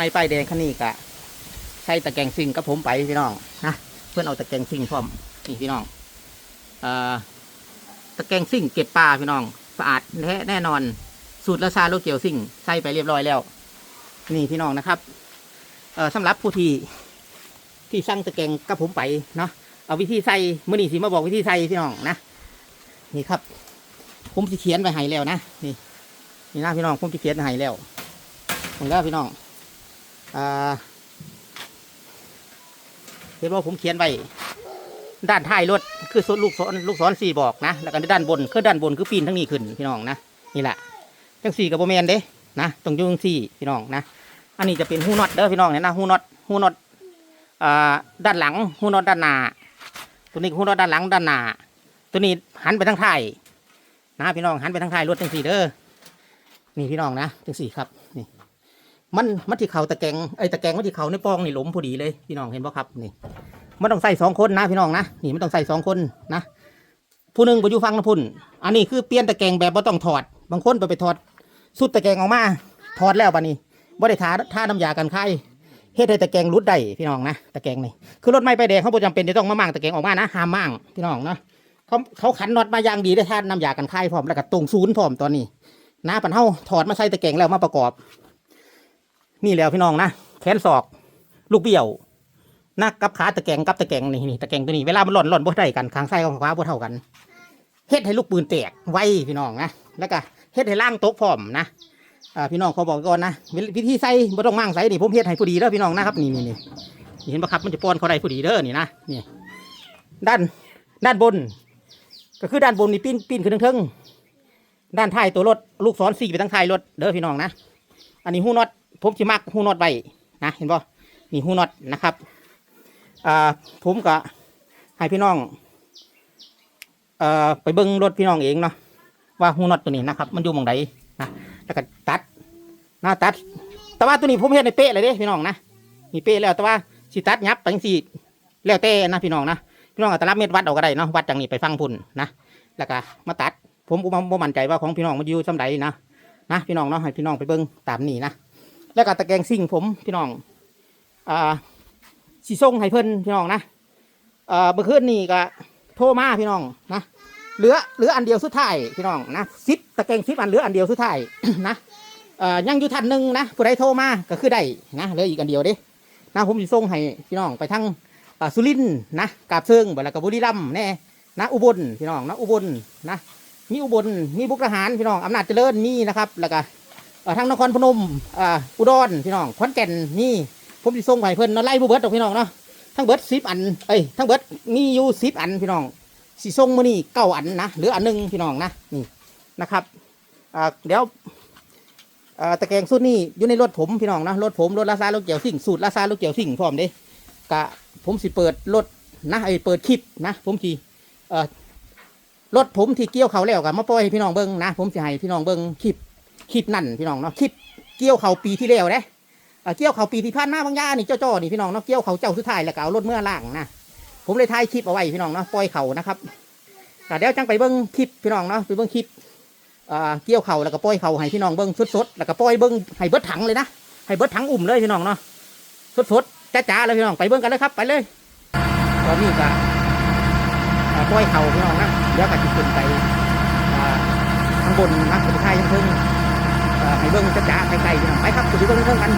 ม้ป้ายแดงคันนี้กะใช้ตะแกรงซิ่งกับผมไปพี่น้องนะเพื่อนเอาตะแกรงซิ่งพร้อมนี่พี่น้องเอ่อตะแกรงซิ่งเก็บปลาพี่น้องสะอาดและแน่นอน สูตรละซาโลเกียวซิ่งใส่ไปเรียบร้อยแล้ว นี่พี่น้องนะครับเอ่อสำหรับผู้ที่ที่สั่งตะแกรงกับผมไปเนาะเอาวิธีใส่เมื่อนี้สิมาบอกวิธีใส่พี่น้องนะนี่ครับ ผมจะเขียนไว้ให้แล้วนะนี่นี่นะพี่น้องผมจะเขียนให้แล้วผมแล้วพี่น้อง เห็นว่าผมเขียนไว้ด้านท้ายรถคือสุดลูกศรลูกศรสี่บอกนะแล้วก็ด้านบนคือด้านบนคือปีนทั้งนี้ขึ้นพี่น้องนะนี่แหละทั้งสี่กับโบแมนเด้นะตรงยูจังสี่พี่น้องนะอันนี้จะเป็นหูน็อตเด้อพี่น้องเนี่ยนะหูน็อตหูน็อตอ่าด้านหลังหูน็อตด้านหน้าตัวนี้หูน็อตด้านหลังด้านหน้าตัวนี้หันไปทางท้ายนะพี่น้องหันไปทางท้ายรถจังสี่เด้อนี่พี่น้องนะจังสี่ครับนี่ มันมันที่เขาตะแกงไอ้ตะแกงมันที่เขาในปองนี่หล้มพอดีเลยพี่น้องเห็นป่ะครับนี่มันต้องใส่สองคนนะพี่น้องนะนี่มันต้องใส่สองคนนะผู้หนึ่งไปอยู่ฟังนะพุ่น อันนี้คือเปลี่ยนตะแกงแบบว่าต้องถอด บางคนไปไปถอดสุดตะแกงออกมาถอดแล้วปะนี่บ่ได้ทาท่าน้ำยากันไข้เฮ็ดให้ตะแกงรุดได้พี่น้องนะตะแกงนี่คือรถไม่ไปแดงเขาบ่จำเป็นจะต้องมามั่งตะแกงออกมานะห้ามมั่งพี่น้องเนาะเขาเขาขันน็อตมาอย่างดีได้ท่าน้ำยากันไข้พร้อมแล้วก็ตรงศูนย์พร้อมตอนนี้นะปันเฮาถอดมาใส่ตะแกงแล้วมาประกอบ นี่แล้วพี่น้องนะแขนศอก ลูกเบี้ยวนักกับขาตะแกงกับตะแกงนี่นี่ตะแกงตัวนี้เวลามันหล่อนหล่อนบ่ได้กันข้างซ้ายกับขวาบ่เท่ากันเฮ็ดให้ลูกปืนแตกไวพี่น้องนะแล้วก็เฮ็ดให้ล่างตกพร้อมนะอ่าพี่น้องขอบอกก่อนนะวิธีใส่บ่ต้องมั่งใส่นี่ผมเฮ็ดให้ผู้ดีเด้อพี่น้องนะครับนี่นี่นี่เห็นปะครับมันจะป้อนเขาได้ผู้ดีเด้อนี่นะนี่ด้านด้านบน ก็คือด้านบนนี่ปีนปีนขึ้นทึงๆด้านท้ายตัวรถลูกศรสี่ไปทางท้ายรถเด้อพี่น้องนะอันนี้หูน็อต ผมจะมักหูน็อตไว้นะเห็นป่นี่หูน็อตนะครับอ่าผมก็ให้พี่น้องเอ่อไปเบิ้งรถพี่น้องเองเนาะว่าหูน็อตตัวนี้นะครับ มันอยู่หมองใดนะแล้วก็ตัดหน้าตัด แต่ว่าตัวนี้ผมเห็นในเป๊ะเลยเด้พี่น้องนะนี่เป๊ะแล้วแต่ว่าสิตัดยับไปสิแล้วแต่นะพี่น้องนะพี่น้องอาตลับเม็ดวัดเอาก็ได้เนาะวัดจากนี้ไปฟังพุ่นนะแล้วก็มาตัด ผมผมผมมั่นใจว่าของพี่น้องมันอยู่สำใดนะนะพี่น้องเนาะให้พี่น้องไปเบิ้งตามนี้นะ แล้วก็ตะแกรงซิ่งผมพี่น้องอ่าสีส่งให้เพิ่นพี่น้องนะอ่าเมื่อคืนนี่ก็โทรมาพี่น้องนะเหลือเหลืออันเดียวสุดท้ายพี่น้องนะซิปตะแกรงซิปอันเหลืออันเดียวสุดท้ายนะเอ่อยังอยู่ทันหนึ่งนะผู้ใดโทรมาก็คือได้นะเหลืออีกอันเดียวเด้นะผมสิส่งให้พี่น้องไปทั้งอ่าสุรินนะกาบเชิงแล้วก็บุรีรัมย์แน่นะอุบลพี่น้องนะอุบลนะมีอุบลมีบุกทหารพี่น้องอำนาจเจริญมีนะครับแล้วก็ ทางนครพนมอ่าอุดรพี่น้องขอนแก่นนี่ผมสิส่งไปเพิ่นเนาะไล่บุเบิดดอกพี่น้องเนาะทั้งเบิดสิบอันเอ้ยทั้งเบิดมีอยู่สิบอันพี่น้องสิส่งมือนี้เก้าอันนะเหลืออันหนึงพี่น้องนะนี่นะครับอ่าเดี๋ยวอ่าตะแกรงสุดนี่อยู่ในรถผมพี่น้องนะรถผมรถลาซาลูกเกี่ยวสิ่งสูตรลาซาลูกเกี่ยวสิ่งพร้อมเด้กะผมสิเปิดรถนะไอ้ยเปิดคลิปนะผมสิเอ่อรถผมที่เกี่ยวเขาแล้วกันมาปล่อยให้พี่น้องเบิ้งนะผมจะให้พี่น้องเบิ้งคลิป คลิปนั่นพี่น้องเนาะคลิปเกี่ยวเขาปีที่แล้วเด้เกี่ยวเขาปีที่ผ่านมาบางอยานี่เจ้าจ้อนี่พี่น้องเนาะเกี่ยวเขาเจ้าสุดท้ายแล้วก็เอารถเมื่อล่างนะผมเลยถ่ายคลิปเอาไว้พี่น้องเนาะปล่อยเขานะครับแต่เดี๋ยวจังไปเบิ้งคลิปพี่น้องเนาะไปเบิ้งคลิปเกี่ยวเขาแล้วก็ปล่อยเขาให้พี่น้องเบิ้งสดๆแล้วก็ปล่อยเบิ้งให้เบิดถังเลยนะให้เบิดถังอุ่มเลยพี่น้องเนาะสดๆจ้าๆเลยพี่น้องไปเบิ้งกันเลยครับไปเลยตอนนี้ก็ปล่อยเขาพี่น้องนะเดี๋ยวก็จะขึ้นไปข้างบนนะสุดท้ายยังเพิ่ง ให้เบิ้งจ้าๆไกลๆพี่น้องไปครับสุดที่เบิ้งเพิ่ากัน